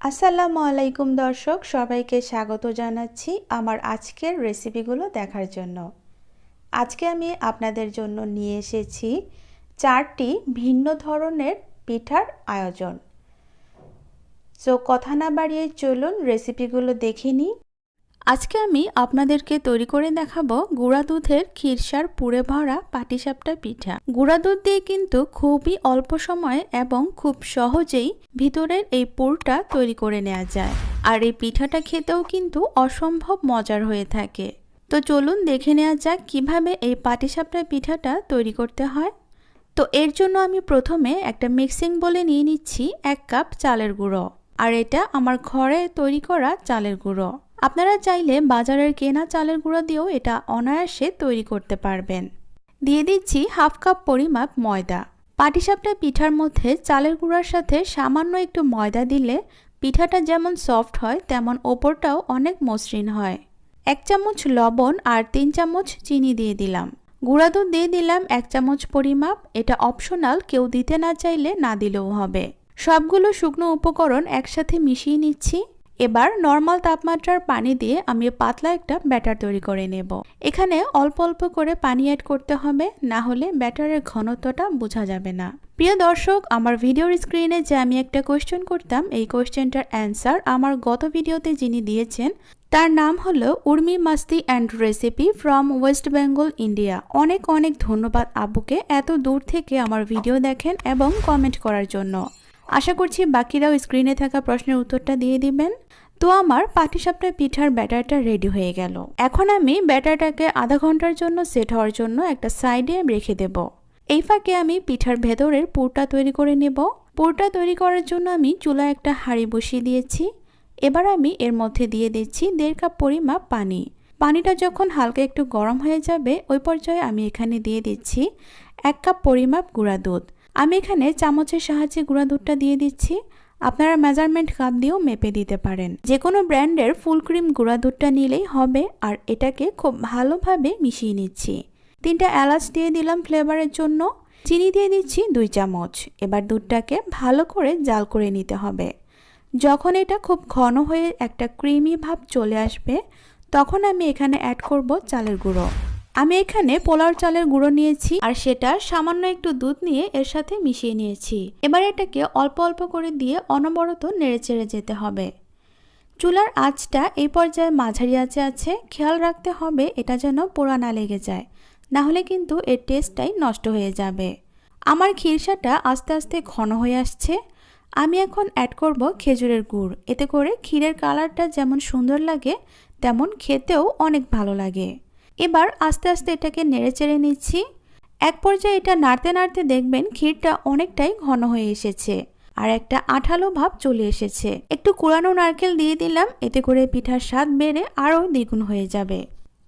আসসালামু আলাইকুম দর্শক, সবাইকে স্বাগত জানাচ্ছি আমার আজকের রেসিপিগুলো দেখার জন্য। আজকে আমি আপনাদের জন্য নিয়ে এসেছি চারটি ভিন্ন ধরনের পিঠার আয়োজন। সো কথা না বাড়িয়ে চলুন রেসিপিগুলো দেখে নিই। আজকে আমি আপনাদেরকে তৈরি করে দেখাবো গুঁড়া দুধের ক্ষীরসার পুড়ে ভরা পাটিসাপটা পিঠা। গুঁড়া দুধ দিয়ে কিন্তু খুবই অল্প সময়ে এবং খুব সহজেই ভিতরের এই পুরটা তৈরি করে নেওয়া যায়। আর এই পিঠাটা খেতেও কিন্তু অসম্ভব মজার হয়ে থাকে। তো চলুন দেখে নেওয়া যাক কীভাবে এই পাটিসাপটা পিঠাটা তৈরি করতে হয়। তো এর জন্য আমি প্রথমে একটা মিক্সিং বলে নিয়ে নিচ্ছি এক কাপ চালের গুঁড়ো। আর এটা আমার ঘরে তৈরি করা চালের গুঁড়ো। আপনারা চাইলে বাজারের কেনা চালের গুঁড়ো দিয়েও এটা অনায়াসে তৈরি করতে পারবেন। দিয়ে দিচ্ছি হাফ কাপ পরিমাপ ময়দা। পাটিসাপটা পিঠার মধ্যে চালের গুঁড়ার সাথে সামান্য একটু ময়দা দিলে পিঠাটা যেমন সফট হয়, তেমন ওপরটাও অনেক মসৃণ হয়। এক চামচ লবণ আর তিন চামচ চিনি দিয়ে দিলাম। গুঁড়া দুধ দিয়ে দিলাম এক চামচ পরিমাপ। এটা অপশনাল, কেউ দিতে না চাইলে না দিলেও হবে। সবগুলো শুকনো উপকরণ একসাথে মিশিয়ে নিচ্ছি। এবার নর্মাল তাপমাত্রার পানি দিয়ে আমি পাতলা একটা ব্যাটার তৈরি করে নেব। এখানে অল্প অল্প করে পানি অ্যাড করতে হবে, না হলে ব্যাটারের ঘনত্বটা বোঝা যাবে না। প্রিয় দর্শক, আমার ভিডিওর স্ক্রিনে যে আমি একটা কোয়েশ্চেন করতাম, এই কোয়েশ্চেনটার অ্যান্সার আমার গত ভিডিওতে যিনি দিয়েছেন, তার নাম হলো Urmi Masti and recipe from West Bengal India অনেক অনেক ধন্যবাদ আবুকে এত দূর থেকে আমার ভিডিও দেখেন এবং কমেন্ট করার জন্য। আশা করছি বাকিরাও স্ক্রিনে থাকা প্রশ্নের উত্তরটা দিয়ে দিবেন। তো আমার পাটিসাপটা পিঠার ব্যাটারটা রেডি হয়ে গেল। এখন আমি ব্যাটারটাকে আধা ঘণ্টার জন্য সেট হওয়ার জন্য একটা সাইডে রেখে দেব। এই ফাঁকে আমি পিঠার ভেতরের পুরটা তৈরি করে নেব। পুরটা তৈরি করার জন্য আমি চুলায় একটা হাঁড়ি বসিয়ে দিয়েছি। এবার আমি এর মধ্যে দিয়ে দিচ্ছি দেড় কাপ পরিমাপ পানি। পানিটা যখন হালকা একটু গরম হয়ে যাবে, ওই পর্যায়ে আমি এখানে দিয়ে দিচ্ছি এক কাপ পরিমাপ গুঁড়া দুধ। আমি এখানে চামচের সাহায্যে গুঁড়া দুধটা দিয়ে দিচ্ছি। আপনারা মেজারমেন্ট কাপ দিয়েও মেপে দিতে পারেন। যে কোনো ব্র্যান্ডের ফুল ক্রিম গুঁড়া দুধটা নিলেই হবে, আর এটাকে খুব ভালোভাবে মিশিয়ে নিচ্ছি। তিনটা এলাচ দিয়ে দিলাম ফ্লেভারের জন্য। চিনি দিয়ে দিচ্ছি দুই চামচ। এবার দুধটাকে ভালো করে জাল করে নিতে হবে। যখন এটা খুব ঘন হয়ে একটা ক্রিমি ভাব চলে আসবে, তখন আমি এখানে অ্যাড করব চালের গুঁড়ো। আমি এখানে পোলাও চালের গুঁড়ো নিয়েছি আর সেটা সামান্য একটু দুধ নিয়ে এর সাথে মিশিয়ে নিয়েছি। এবার এটাকে অল্প অল্প করে দিয়ে অনবরত নেড়েচেড়ে যেতে হবে। চুলার আঁচটা এই পর্যায়ে মাঝারি আঁচে আছে। খেয়াল রাখতে হবে এটা যেন পোড়া না লেগে যায়, না হলে কিন্তু এর টেস্টটাই নষ্ট হয়ে যাবে। আমার ক্ষীরসাটা আস্তে আস্তে ঘন হয়ে আসছে। আমি এখন অ্যাড করব খেজুরের গুড়। এতে করে ক্ষীরের কালারটা যেমন সুন্দর লাগে, তেমন খেতেও অনেক ভালো লাগে। এবার আস্তে আস্তে এটাকে নেড়ে চেড়ে নিচ্ছি। এক পর্যায়ে এটা নাড়তে নাড়তে দেখবেন ক্ষীরটা অনেকটাই ঘন হয়ে এসেছে আর একটা আঠালো ভাব চলে এসেছে। একটু কোরানো নারকেল দিয়ে দিলাম, এতে করে পিঠার স্বাদ বেড়ে আরও দ্বিগুণ হয়ে যাবে।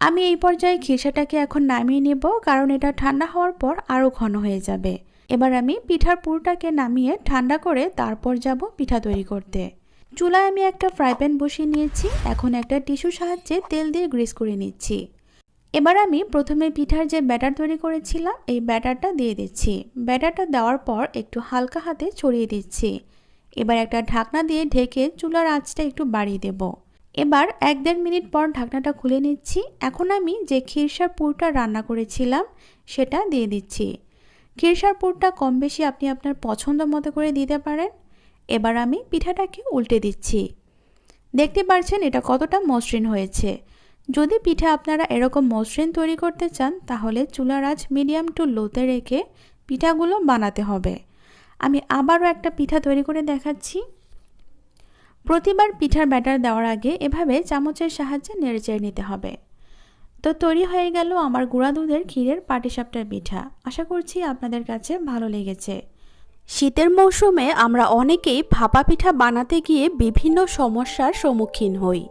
আমি এই পর্যায়ে খিরসাটাকে এখন নামিয়ে নেব, কারণ এটা ঠান্ডা হওয়ার পর আরও ঘন হয়ে যাবে। এবার আমি পিঠার পুরটাকে নামিয়ে ঠান্ডা করে তারপর যাব পিঠা তৈরি করতে। চুলায় আমি একটা ফ্রাই প্যান বসিয়ে নিয়েছি। এখন একটা টিস্যু সাহায্যে তেল দিয়ে গ্রিস করে নিচ্ছি। এবার আমি প্রথমে পিঠার যে ব্যাটার তৈরি করেছিলাম, এই ব্যাটারটা দিয়ে দিচ্ছি। ব্যাটারটা দেওয়ার পর একটু হালকা হাতে ছড়িয়ে দিচ্ছি। এবার একটা ঢাকনা দিয়ে ঢেকে চুলার আঁচটা একটু বাড়িয়ে দেব। এবার এক দেড় মিনিট পর ঢাকনাটা খুলে নিচ্ছি। এখন আমি যে ক্ষীরসার পুরটা রান্না করেছিলাম, সেটা দিয়ে দিচ্ছি। ক্ষীরসার পুরটা কম বেশি আপনি আপনার পছন্দ মতো করে দিতে পারেন। এবার আমি পিঠাটাকে উল্টে দিচ্ছি। দেখতে পাচ্ছেন এটা কতটা মসৃণ হয়েছে। যদি পিঠা আপনারা এরকম মসৃণ তৈরি করতে চান, তাহলে চুলার আঁচ মিডিয়াম টু লোতে রেখে পিঠাগুলো বানাতে হবে। আমি আবারও একটা পিঠা তৈরি করে দেখাচ্ছি। প্রতিবার পিঠার ব্যাটার দেওয়ার আগে এভাবে চামচের সাহায্যে নেড়েচেড়ে নিতে হবে। তো তৈরি হয়ে গেল আমার গুঁড়া দুধের ক্ষীরের পাটিসাপটার পিঠা। আশা করছি আপনাদের কাছে ভালো লেগেছে। শীতের মৌসুমে আমরা অনেকেই ভাপা পিঠা বানাতে গিয়ে বিভিন্ন সমস্যার সম্মুখীন হই।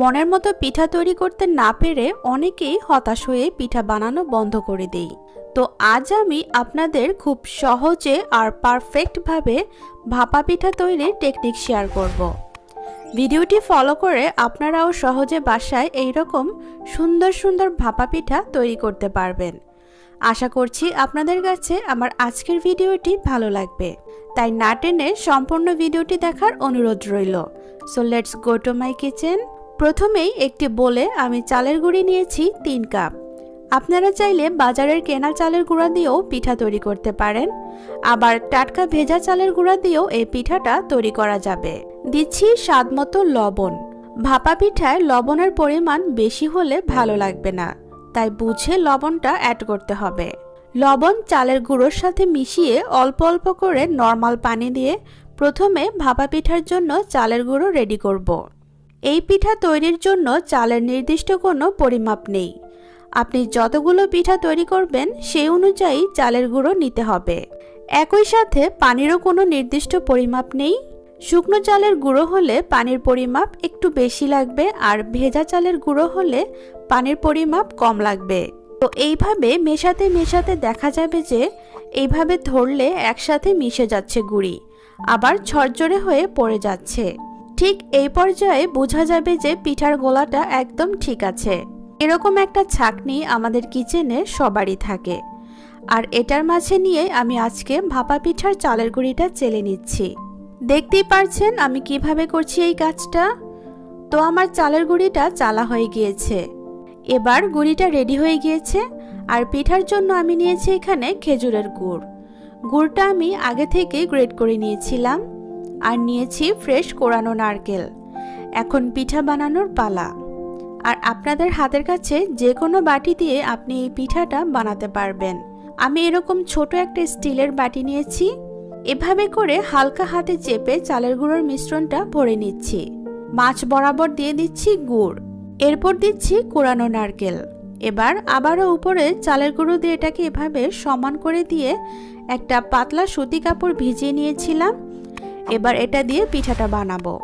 মনের মতো পিঠা তৈরি করতে না পেরে অনেকেই হতাশ হয়ে পিঠা বানানো বন্ধ করে দেই। তো আজ আমি আপনাদের খুব সহজে আর পারফেক্টভাবে ভাপা পিঠা তৈরির টেকনিক শেয়ার করব। ভিডিওটি ফলো করে আপনারাও সহজে বাসায় এই রকম সুন্দর সুন্দর ভাপা পিঠা তৈরি করতে পারবেন। আশা করছি আপনাদের কাছে আমার আজকের ভিডিওটি ভালো লাগবে। তাই না টেনে সম্পূর্ণ ভিডিওটি দেখার অনুরোধ রইল। So let's go to my kitchen প্রথমেই একটি বলে আমি চালের গুঁড়ি নিয়েছি তিন কাপ। আপনারা চাইলে বাজারের কেনা চালের গুঁড়া দিয়েও পিঠা তৈরি করতে পারেন। আবার টাটকা ভেজা চালের গুঁড়া দিয়েও এই পিঠাটা তৈরি করা যাবে। দিচ্ছি স্বাদ মতো লবণ। ভাপা পিঠায় লবণের পরিমাণ বেশি হলে ভালো লাগবে না। তাই বুঝে লবণটা অ্যাড করতে হবে। লবণ চালের গুঁড়োর সাথে মিশিয়ে অল্প অল্প করে নর্মাল পানি দিয়ে প্রথমে ভাপা পিঠার জন্য চালের গুঁড়ো রেডি করব। এই পিঠা তৈরির জন্য চালের নির্দিষ্ট কোনো পরিমাপ নেই। আপনি যতগুলো পিঠা তৈরি করবেন, সেই অনুযায়ী চালের গুঁড়ো নিতে হবে। একই সাথে পানিরও কোনো নির্দিষ্ট পরিমাপ নেই। শুকনো চালের গুঁড়ো হলে পানির পরিমাপ একটু বেশি লাগবে আর ভেজা চালের গুঁড়ো হলে পানির পরিমাপ কম লাগবে। তো এইভাবে মেশাতে মেশাতে দেখা যাবে যে, এইভাবে ধরলে একসাথে মিশে যাচ্ছে গুঁড়ি। আবার ঝরঝরে হয়ে পড়ে যাচ্ছে। ঠিক এই পর্যায়ে বোঝা যাবে যে পিঠার গোলাটা একদম ঠিক আছে। এরকম একটা ছাকনি আমাদের কিচেনে সবারই থাকে। আর এটার মাঝে নিয়ে আমি আজকে ভাপা পিঠার চালের গুঁড়িটা চেলে নিচ্ছি। দেখতেই পারছেন আমি কীভাবে করছি এই কাজটা? তো আমার চালের গুঁড়িটা চালা হয়ে গিয়েছে। এবার গুঁড়িটা রেডি হয়ে গিয়েছে আর পিঠার জন্য আমি নিয়েছি এখানে খেজুরের গুড়। গুড়টা আমি আগে থেকে গ্রেড করে নিয়েছিলাম। আর নিয়েছি ফ্রেশ কোরানো নারকেল। এখন পিঠা বানানোর পালা। আর আপনাদের হাতের কাছে যে কোনো বাটি দিয়ে আপনি এই পিঠাটা বানাতে পারবেন। আমি এরকম ছোট একটা স্টিলের বাটি নিয়েছি। এভাবে করে হালকা হাতে চেপে চালের গুঁড়োর মিশ্রণটা ভরে নিচ্ছি। মাছ বরাবর দিয়ে দিচ্ছি গুড়। এরপর দিচ্ছি কোরানো নারকেল। এবার আবারও উপরে চালের গুঁড়ো দিয়ে এটাকে এভাবে সমান করে দিয়ে একটা পাতলা সুতি কাপড় ভিজিয়ে নিয়েছিলাম। এবার এটা দিয়ে পিঠাটা বানাবো।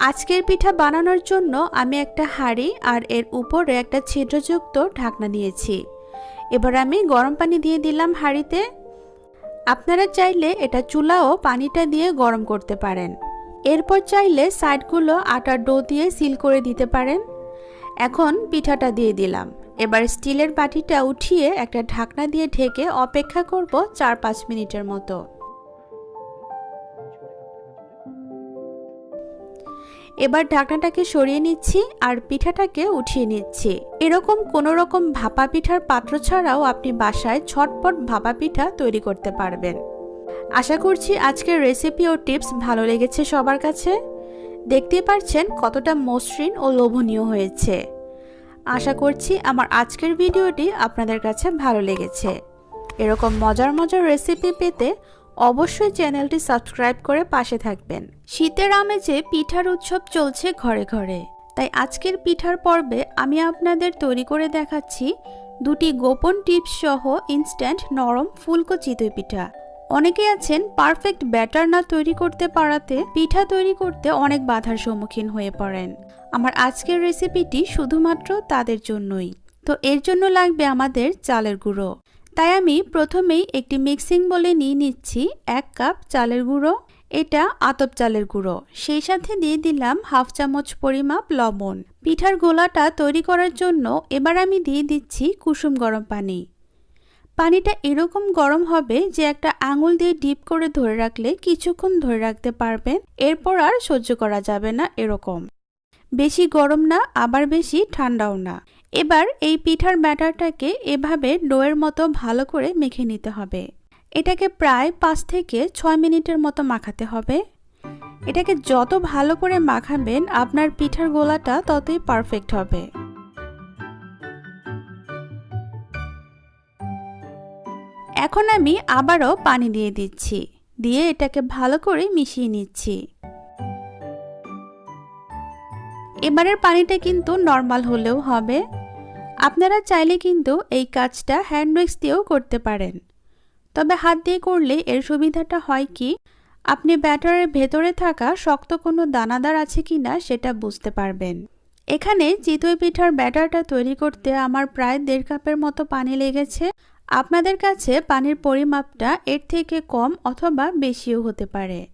আজকের পিঠা বানানোর জন্য আমি একটা হাঁড়ি আর এর উপরে একটা ছিদ্রযুক্ত ঢাকনা দিয়েছি। এবার আমি গরম পানি দিয়ে দিলাম হাঁড়িতে। আপনারা চাইলে এটা চুলাও পানিটা দিয়ে গরম করতে পারেন। এরপর চাইলে সাইডগুলো আটার ডো দিয়ে সিল করে দিতে পারেন। এখন পিঠাটা দিয়ে দিলাম। এবার স্টিলের বাটিটা উঠিয়ে একটা ঢাকনা দিয়ে ঢেকে অপেক্ষা করব চার পাঁচ মিনিটের মতো। এবার ঢাকনাটাকে সরিয়ে নিচ্ছি আর পিঠাটাকে উঠিয়ে নিচ্ছি। এরকম কোনো রকম ভাপা পিঠার পাত্র ছাড়াও আপনি বাসায় ছটপট ভাপা পিঠা তৈরি করতে পারবেন। আশা করছি আজকের রেসিপি ও টিপস ভালো লেগেছে সবার কাছে। দেখতে পারছেন কতটা মসৃণ ও লোভনীয় হয়েছে। আশা করছি আমার আজকের ভিডিওটি আপনাদের কাছে ভালো লেগেছে। এরকম মজার মজার রেসিপি পেতে অবশ্যই চ্যানেলটি সাবস্ক্রাইব করে পাশে থাকবেন। শীতের আমেজে পিঠার উৎসব চলছে ঘরে ঘরে। তাই আজকের পিঠার পর্বে আমি আপনাদের তৈরি করে দেখাচ্ছি দুটি গোপন টিপস সহ ইনস্ট্যান্ট নরম ফুলকো চিতই পিঠা অনেকে আছেন পারফেক্ট ব্যাটার না তৈরি করতে পারাতে পিঠা তৈরি করতে অনেক বাধার সম্মুখীন হয়ে পড়েন। আমার আজকের রেসিপিটি শুধুমাত্র তাদের জন্যই। তো এর জন্য লাগবে আমাদের চালের গুঁড়ো। তাই আমি প্রথমেই একটি মিক্সিং বলে নিয়ে নিচ্ছি এক কাপ চালের গুঁড়ো, এটা আতপ চালের গুঁড়ো। সেই সাথে দিয়ে দিলাম হাফ চামচ পরিমাপ লবণ। পিঠার গোলাটা তৈরি করার জন্য এবার আমি দিয়ে দিচ্ছি কুসুম গরম পানি। পানিটা এরকম গরম হবে যে একটা আঙুল দিয়ে ডিপ করে ধরে রাখলে কিছুক্ষণ ধরে রাখতে পারবেন। এরপর আর সহ্য করা যাবে না এরকম। বেশি গরম না, আবার বেশি ঠান্ডাও না। এবার এই পিঠার ব্যাটারটাকে এভাবে ডোয়ের মতো ভালো করে মেখে নিতে হবে। এটাকে প্রায় পাঁচ থেকে ছয় মিনিটের মতো মাখাতে হবে। এটাকে যত ভালো করে মাখাবেন, আপনার পিঠার গোলাটা ততই পারফেক্ট হবে। এখন আমি আবারও পানি দিয়ে দিচ্ছি। দিয়ে এটাকে ভালো করে মিশিয়ে নিচ্ছি। এবারের পানিটা কিন্তু নর্মাল হলেও হবে। আপনারা চাইলে কিন্তু এই কাজটা হ্যান্ড দিয়েও করতে পারেন। তবে হাত দিয়ে করলে এর সুবিধাটা হয় কি, আপনি ব্যাটারের ভেতরে থাকা শক্ত কোনো দানাদার আছে কি না সেটা বুঝতে পারবেন। এখানে চিতই পিঠার ব্যাটারটা তৈরি করতে আমার প্রায় দেড় কাপের মতো পানি লেগেছে। আপনাদের কাছে পানির পরিমাপটা এর থেকে কম অথবা বেশিও হতে পারে।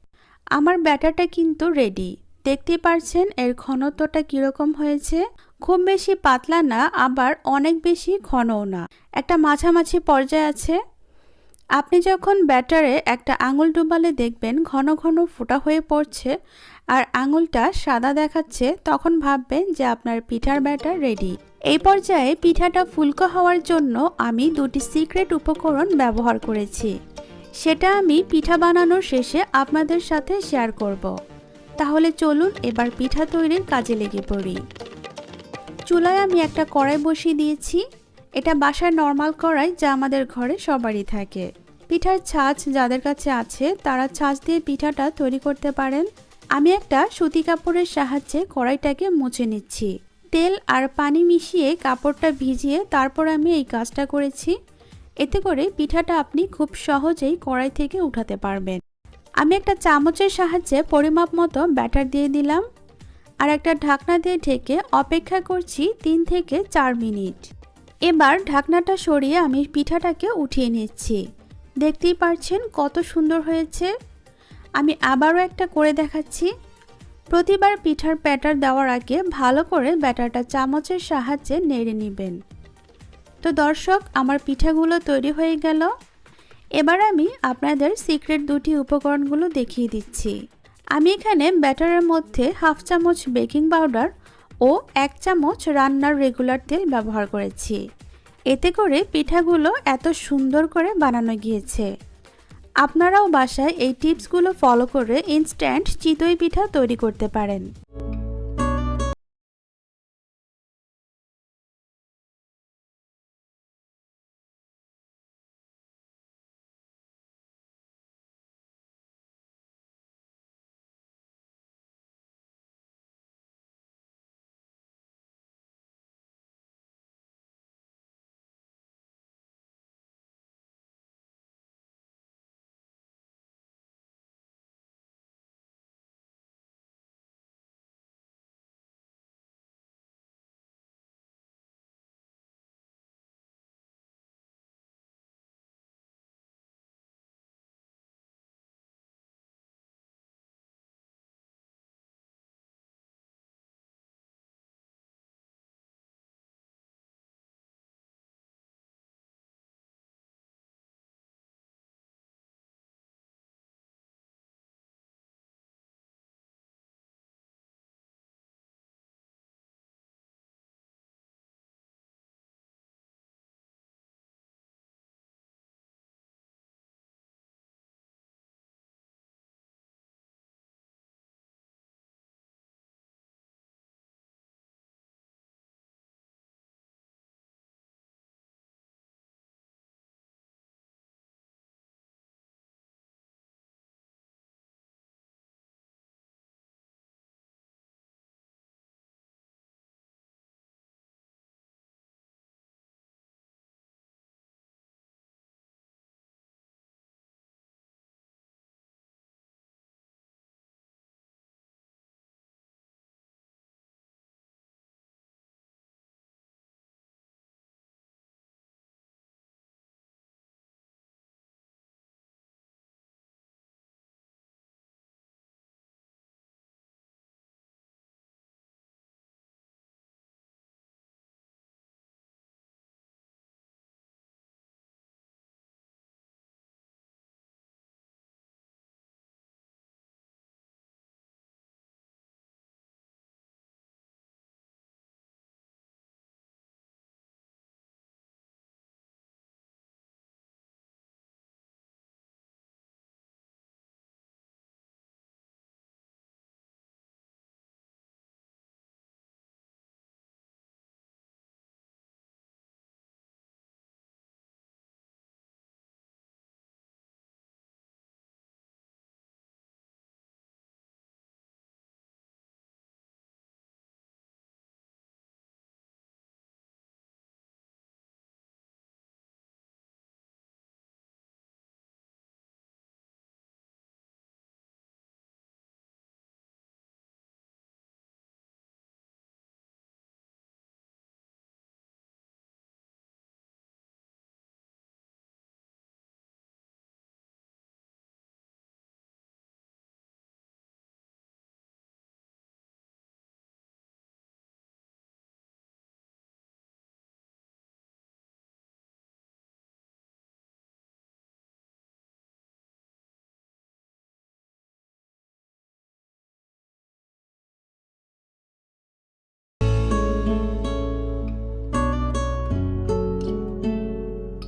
আমার ব্যাটারটা কিন্তু রেডি। দেখতে পারছেন এর ঘনত্বটা কীরকম হয়েছে। খুব বেশি পাতলা না, আবার অনেক বেশি ঘনও না। একটা মাঝামাঝি পর্যায়ে আছে। আপনি যখন ব্যাটারে একটা আঙুল ডুবালে দেখবেন ঘন ঘন ফোঁটা হয়ে পড়ছে আর আঙুলটা সাদা দেখাচ্ছে, তখন ভাববেন যে আপনার পিঠার ব্যাটার রেডি। এই পর্যায়ে পিঠাটা ফুলকো হওয়ার জন্য আমি দুটি সিক্রেট উপকরণ ব্যবহার করেছি। সেটা আমি পিঠা বানানোর শেষে আপনাদের সাথে শেয়ার করব। তাহলে চলুন এবার পিঠা তৈরির কাজে লেগে পড়ি। চুলায় আমি একটা কড়াই বসিয়ে দিয়েছি। এটা বাসায় নর্মাল কড়াই যা আমাদের ঘরে সবারই থাকে। পিঠার ছাঁচ যাদের কাছে আছে, তারা ছাঁচ দিয়ে পিঠাটা তৈরি করতে পারেন। আমি একটা সুতি কাপড়ের সাহায্যে কড়াইটাকে মুছে নিচ্ছি। তেল আর পানি মিশিয়ে কাপড়টা ভিজিয়ে তারপর আমি এই কাজটা করেছি। এতে করে পিঠাটা আপনি খুব সহজেই কড়াই থেকে উঠাতে পারবেন। আমি একটা চামচের সাহায্যে পরিমাপ মতো ব্যাটার দিয়ে দিলাম আর একটা ঢাকনা দিয়ে ঢেকে অপেক্ষা করছি তিন থেকে চার মিনিট। এবার ঢাকনাটা সরিয়ে আমি পিঠাটাকে উঠিয়ে নিচ্ছি। দেখতেই পারছেন কত সুন্দর হয়েছে। আমি আবারও একটা করে দেখাচ্ছি। প্রতিবার পিঠার ব্যাটার দেওয়ার আগে ভালো করে ব্যাটারটা চামচের সাহায্যে নেড়ে নেবেন। তো দর্শক, আমার পিঠাগুলো তৈরি হয়ে গেল। এবার আমি আপনাদের সিক্রেট দুটি উপকরণগুলো দেখিয়ে দিচ্ছি। আমি এখানে ব্যাটারের মধ্যে হাফ চামচ বেকিং পাউডার ও এক চামচ রান্নার রেগুলার তেল ব্যবহার করেছি। এতে করে পিঠাগুলো এত সুন্দর করে বানানো গিয়েছে। আপনারাও বাসায় এই টিপসগুলো ফলো করে ইনস্ট্যান্ট চিতই পিঠা তৈরি করতে পারেন।